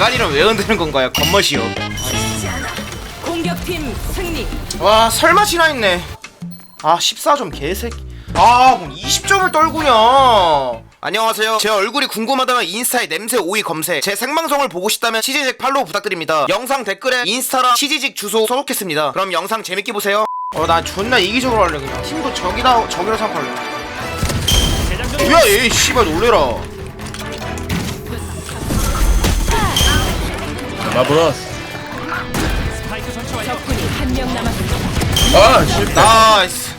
대가리는 왜 흔드는 건가요? 겉멋이요. 공격팀 승리. 와 설마 지나 있네. 아 14점 개새끼. 아뭐 20점을 떨구냐. 안녕하세요. 제 얼굴이 궁금하다면 인스타에 냄새 오이 검색. 제 생방송을 보고 싶다면 치지직 팔로우 부탁드립니다. 영상 댓글에 인스타랑 치지직 주소 써놓겠습니다. 그럼 영상 재밌게 보세요. 어 나 존나 이기적으로 할래 그냥. 팀도 적이다 적이라 생각할래. 뭐야 얘 씨발 놀래라. 마브러스 적군이 한 명 남았습니다. 아 실패 나이스.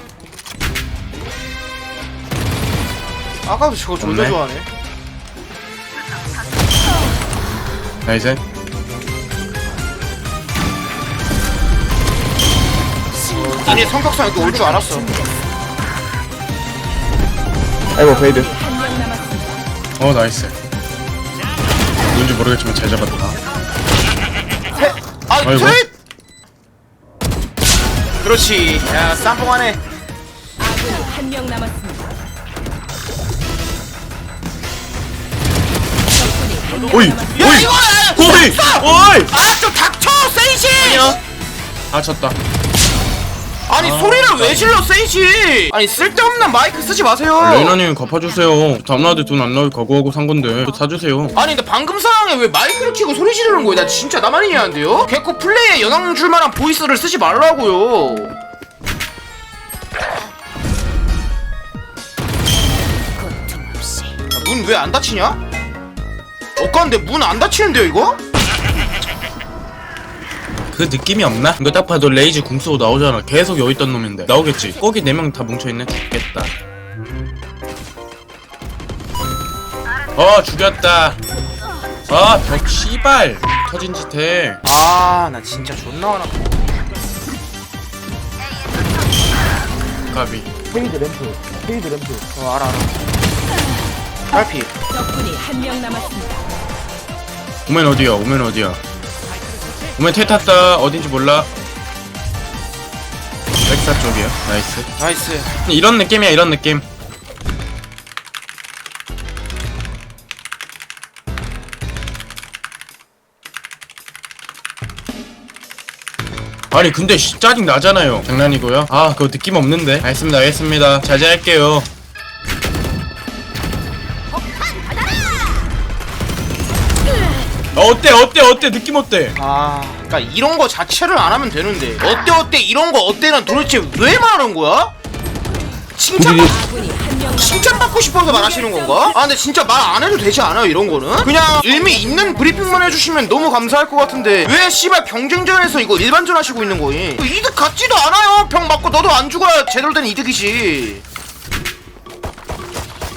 아까도 저거 존나 없네. 좋아하네. 나이스 아니 성격상 이렇게 올 줄 알았어. 아이고 베이드 한 명 남았습니다. 어 나이스 누군지 모르겠지만 잘 잡았다 세, 아, 아이고. 트윗! 그렇지. 야, 쌈뽕하네. 아군이 한명 남았습니다. 적군이 한명 오이 남았습니다. 야, 이거! 야, 오이 오이 아, 좀 닥쳐, 세이지! 아 졌다 아니, 소리를 왜 질러, 세이지! 아니, 쓸데없는 마이크 쓰지 마세요. 레이나님 갚아주세요 다음라드 돈안 나올 각오하고 산 건데 또 사주세요 아니, 근데 방금 상황에 왜 마이크를 켜고 소리 지르는 거야? 나 진짜 나만 이해한데요? 개코 플레이에 영향 줄 만한 보이스를 쓰지 말라고요. 문왜 안 닫히냐? 엇간데 문 안 닫히는데요, 이거? 그 느낌이 없나? 이거 딱 봐도 레이즈 궁 쏘고 나오잖아. 계속 여기 있던 놈인데. 나오겠지? 거기 네 명 다 뭉쳐있네. 죽겠다. 어 죽였다. 아벽 씨발. 터진 짓 해. 아, 나 진짜 존나 화나. 까비. 페이드 램프. 페이드 램프. 어, 알아, 알아. 딸피. 적군이 한 명 남았습니다. 오멘 어디야? 오멘 어디야 오멘 태 탔다. 어딘지 몰라. 백사 쪽이야. 나이스. 나이스. 이런 느낌이야 이런 느낌. 아니 근데 씨, 짜증 나잖아요. 장난이고요. 아 그거 느낌 없는데. 알겠습니다 알겠습니다. 자제할게요 어, 어때 어때 어때 느낌 어때 아, 그니까 이런 거 자체를 안 하면 되는데. 어때, 어때, 이런 거 어때는 도대체 왜 말하는 거야? 명 남았습니다. 칭찬받고 싶어서 말하시는 건가? 아, 근데 진짜 말 안 해도 되지 않아요, 이런 거는? 그냥 의미 있는 브리핑만 해주시면 너무 감사할 것 같은데. 왜 씨발 경쟁전에서 이거 일반전 하시고 있는 거임? 이득 같지도 않아요. 병 맞고 너도 안 죽어야 제대로 된 이득이지.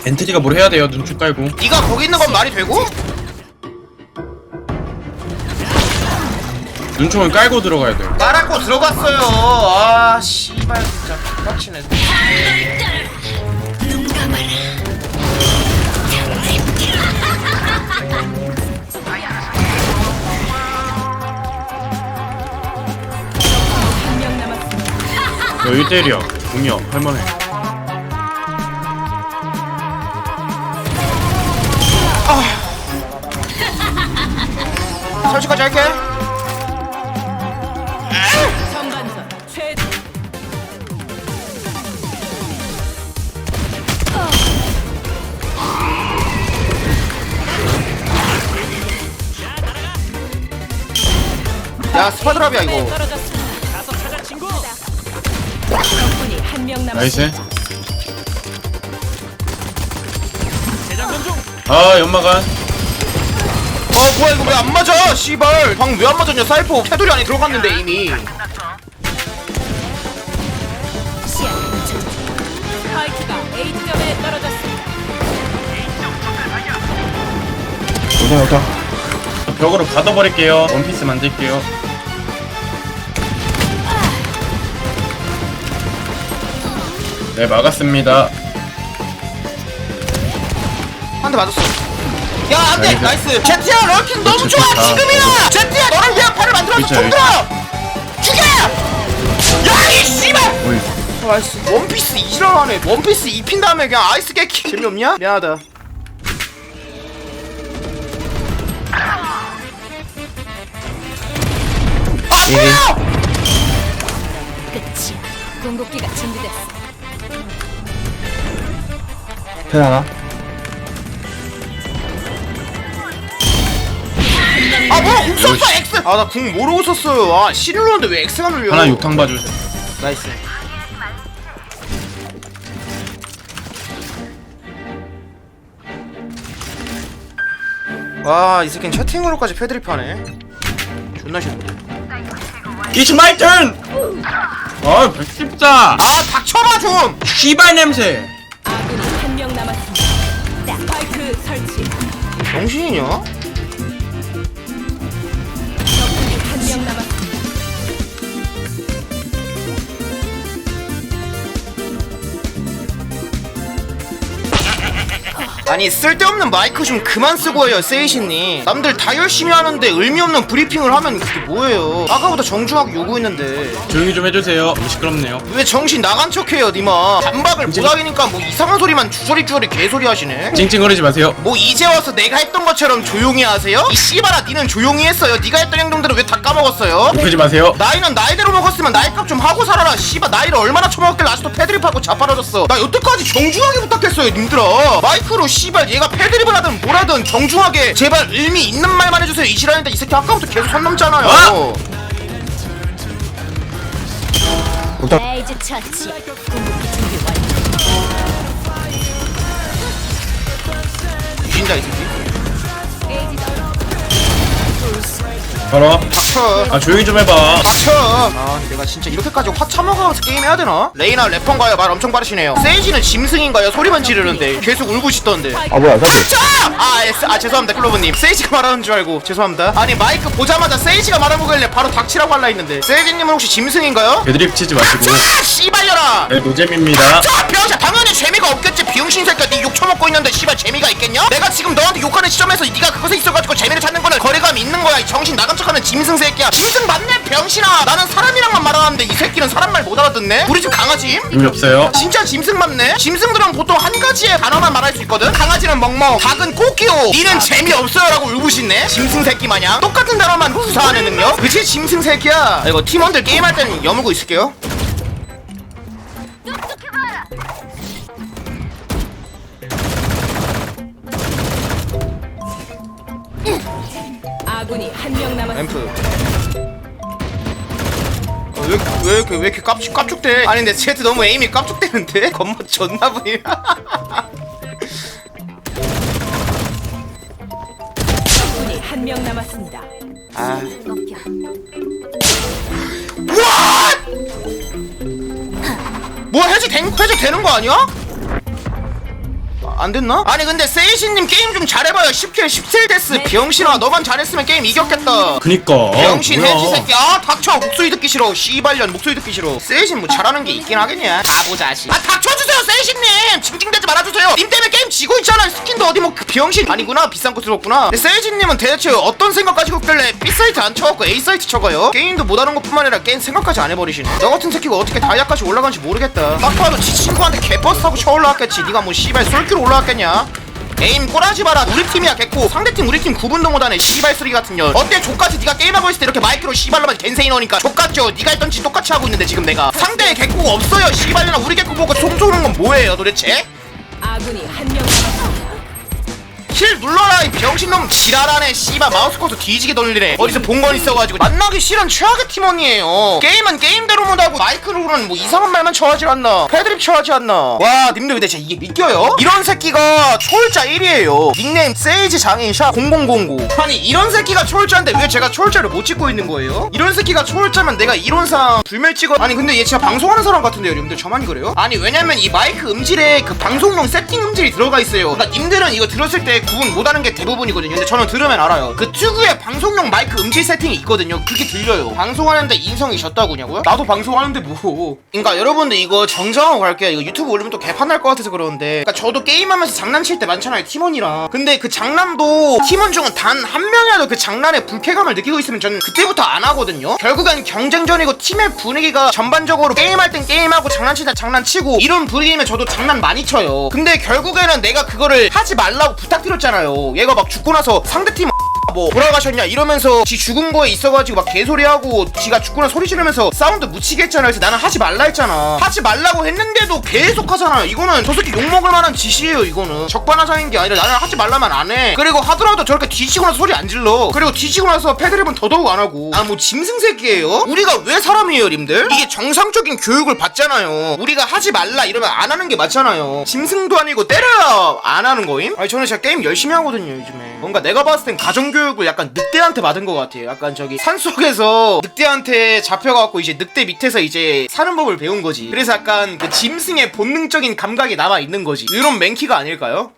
엔트리가 뭘 해야 돼요 눈축 깔고 네가 거기 있는 건 말이 되고? 눈총을 깔고 들어가야 돼요 말하고 들어갔어요. 아, 씨발 진짜 빡치네. 여기 때려 공이야 할만해 설치까지 할게. 야, 스파드랍이야 이거. 떨어졌습니다. 적군이 한명 나이스. 아 연마간 아 뭐야 이거 왜 안 맞아? 씨발. 방왜안 맞았냐? 사이퍼 테두리 안에 들어갔는데 이미. 스파이크가 A점에 떨어졌습니다. 우선 여자 벽으로 가둬버릴게요. 원피스 만들게요 네 막았습니다. 한 대 맞았어. 야 안돼 나이스. 나이스! 제트야 럴킹 너무 좋아 좋다. 지금이야 제트야 너를 위한 팔을 만들어서 그쵸, 손들어 죽여! 야 이 씨발! 오이. 나이스 원피스 이지랄하네 원피스 입힌 다음에 그냥 아이스 깨키 재미없냐? 미안하다. 뭐야! 끝이야. 궁극기가 준비됐어. 텔 하나 아 뭐야 궁 썼어 X. 아 나 궁 모르고 썼어요. 아 C 눌렀는데 왜 X가 눌려 하나 욕탕 봐주세요. 나이스. 와이 새끼는 채팅으로까지 패드립 하네. 존나 싫어 It's my turn! 아 114! 아 닥쳐봐 좀! 씨발 냄새 정신이냐? 아니 쓸데없는 마이크 좀 그만 쓰고 해요 세이신님. 남들 다 열심히 하는데 의미 없는 브리핑을 하면 그게 뭐예요? 아까보다 정중하게 요구했는데. 조용히 좀 해주세요. 너무 시끄럽네요. 왜 정신 나간 척해요 니마? 반박을 못하기니까 뭐 이상한 소리만 주저리 주저리 개소리 하시네. 찡찡거리지 마세요. 뭐 이제 와서 내가 했던 것처럼 조용히 하세요? 이 씨발아 니는 조용히 했어요. 니가 했던 행동들을 왜 다 까먹었어요? 욕하지 마세요. 나이는 나이대로 먹었으면 나이값 좀 하고 살아라. 씨발 나이를 얼마나 처먹었길래 아직도 패드립하고 자빠져졌어. 나 여태까지 정중하게 부탁했어요 님들아. 마이크로 씨발 얘가 패드립을 하든 뭐라든 정중하게 제발 의미 있는 말만 해주세요 이 지랄인데 이 새끼 아까부터 계속 선 넘잖아요 아! 옥탑 에이즈 처치. 궁극기 준비 완료. 뒤진다 이 새끼 걸어 닥쳐 아 조용히 좀 해봐 닥쳐 아 내가 진짜 이렇게까지 화 처먹어서 게임해야 되나? 레이나 래퍼인가요? 말 엄청 빠르시네요 세이지는 짐승인가요? 소리만 지르는데 계속 울고 싶던데 아 뭐야 사실 자! 아, 예, 아 죄송합니다 클로버님 세이지가 말하는 줄 알고 죄송합니다 아니 마이크 보자마자 세이지가 말하고길래 바로 닥치라고 할라 했는데 세이지님은 혹시 짐승인가요? 배드립 치지 마시고 자! 씨발려라! 네 노잼입니다 자 병자 당연히 재미가 없겠지 비용신 새끼야 네 욕 처먹고 있는데 씨발 재미가 있겠냐? 내가 지금 너한테 욕하는 시점에서 네가 그것에 있어가지고 재미를 찾는 거는 거리감이 있는 거야 이 정신 나간 척하는 짐승 새끼야 짐승 맞네 병신아 나는 사람이랑만 말하는데 이 새끼는 사람 말 못 알아듣네 우리 집 강아지? 의미 없어요 진짜 짐승 맞네? 짐승들은 보통 한 가지의 단어만 말할 수 있거든? 강아지는 멍멍, 닭은 꼬끼오, 니는 재미없어요 라고 울부짖네? 짐승 새끼 마냥 똑같은 단어만 구사하는 능력? 그치 짐승 새끼야 아, 이거 팀원들 게임할 땐 여물고 있을게요 아군이 한 명 남았습니다. 앰프 어, 왜, 왜 이렇게 왜 이렇게 깝죽 깝죽대? 아니 근데 제트 너무 에임이 깝죽대는데? 겉멋 졌나 보니. 적군이 한 명 남았습니다. 아. 넘겨. 뭐 해지 된 해지 되는 거 아니야? 아, 안 됐나? 아니 근데 세이신님 게임 좀 잘해봐요. 10킬 17 데스 병신아 너만 잘했으면 게임 이겼겠다. 그니까. 병신 뭐야. 해지 새끼 아 닥쳐. 목소리 듣기 싫어. 씨발년 목소리 듣기 싫어. 세이신 뭐 잘하는 게 있긴 하겠냐? 바보 자식. 아 닥쳐주세요 세이신님 징징대지 말아주세요 님 때문에 게임 지고 스킨도 어디 뭐그 병신 아니구나. 비싼 거 들었구나. 근데 세이신님은 대체 어떤 생각 가지고 있길래 B사이트 안 쳐갖고 A사이트 쳐가요? 게임도 못하는 것뿐만 아니라 게임 생각까지 안 해버리시네. 너 같은 새끼가 어떻게 다이아까지 올라간지 모르겠다. 딱 봐도 지 친구한테 개버스 타고 쳐 올라왔겠지. 니가 뭐 씨발 솔키로 올라왔겠냐? 에임 꼬라지 마라. 우리 팀이야 개코. 상대팀 우리 팀 구분도 못하네. 씨발 쓰레기 같은 년. 어때? 족같이 네가 게임하고 있을 때 이렇게 마이크로 씨발로만 겐세이 넣으니까. 족같죠? 네가 했던 짓 똑같이 하고 있는데 지금 내가. 상대에 개코가 없어요. 씨발년아 우리 개코 보고 속 쏘는 건 뭐예요 도대체? 아군이 한 명. 남았습니다. 킬 눌러라 이 병신놈. 지랄하네 씨발. 마우스 커서 뒤지게 돌리네. 어디서 본 건 있어가지고. 만나기 싫은 최악의 팀원이에요. 게임은 게임대로 못하고 마이크로는 뭐 이상한 말만 쳐하지 않나. 패드립 쳐하지 않나. 와 님들 근데 진짜 이게 믿겨요? 이런 새끼가 초월자 1위에요. 닉네임 세이지 장인샤 0009 아니 이런 새끼가 초월자인데 왜 제가 초월자를 못 찍고 있는 거예요? 이런 새끼가 초월자면 내가 이론상 불멸 찍어. 아니 근데 얘 진짜 방송하는 사람 같은데요 님들. 저만 그래요? 아니 왜냐면 이 마이크 음질에 그 방송용 세팅 음질이 들어가 있어요. 그러니까 님들은 이거 들었을 때 구분 못하는 게 대부분이거든요. 근데 저는 들으면 알아요. 그 특유의 방송용 마이크 음질 세팅이 있거든요. 그게 들려요. 방송하는데 인성이 졌다고냐고요? 나도 방송하는데 뭐. 그러니까 여러분들 이거 정정하고 갈게요. 이거 유튜브 올리면 또 개판 날 것 같아서 그러는데. 그러니까 저도 게임하면서 장난칠 때 많잖아요 팀원이랑. 근데 그 장난도 팀원 중은 단 한 명이라도 그 장난에 불쾌감을 느끼고 있으면 저는 그때부터 안 하거든요. 결국엔 경쟁전이고 팀의 분위기가 전반적으로 게임할 땐 게임하고 장난칠 땐 장난치고 이런 분위기면 저도 장난 많이 쳐요. 근데 결국에는 내가 그거를 하지 말라고 부탁드 렸잖아요. 얘가 막 죽고 나서 상대팀 뭐 돌아가셨냐 이러면서 지 죽은 거에 있어가지고 막 개소리하고 지가 죽구나 소리 지르면서 사운드 묻히게 했잖아 그래서 나는 하지 말라 했잖아. 하지 말라고 했는데도 계속 하잖아요. 이거는 저 새끼 욕먹을 만한 짓이에요 이거는. 적반하장인 게 아니라 나는 하지 말라면 안해. 그리고 하더라도 저렇게 뒤지고 나서 소리 안 질러. 그리고 뒤지고 나서 패드립은 더더욱 안 하고. 아 뭐 짐승 새끼예요? 우리가 왜 사람이에요 님들? 이게 정상적인 교육을 받잖아요. 우리가 하지 말라 이러면 안 하는 게 맞잖아요. 짐승도 아니고 때려야 안 하는 거임? 아니 저는 진짜 게임 열심히 하거든요 요즘에. 뭔가 내가 봤을 땐 가정교육 을 약간 늑대한테 받은 것 같아요. 약간 저기 산속에서 늑대한테 잡혀갖고 이제 늑대 밑에서 이제 사는 법을 배운 거지. 그래서 약간 그 짐승의 본능적인 감각이 남아 있는 거지. 이런 맹키가 아닐까요?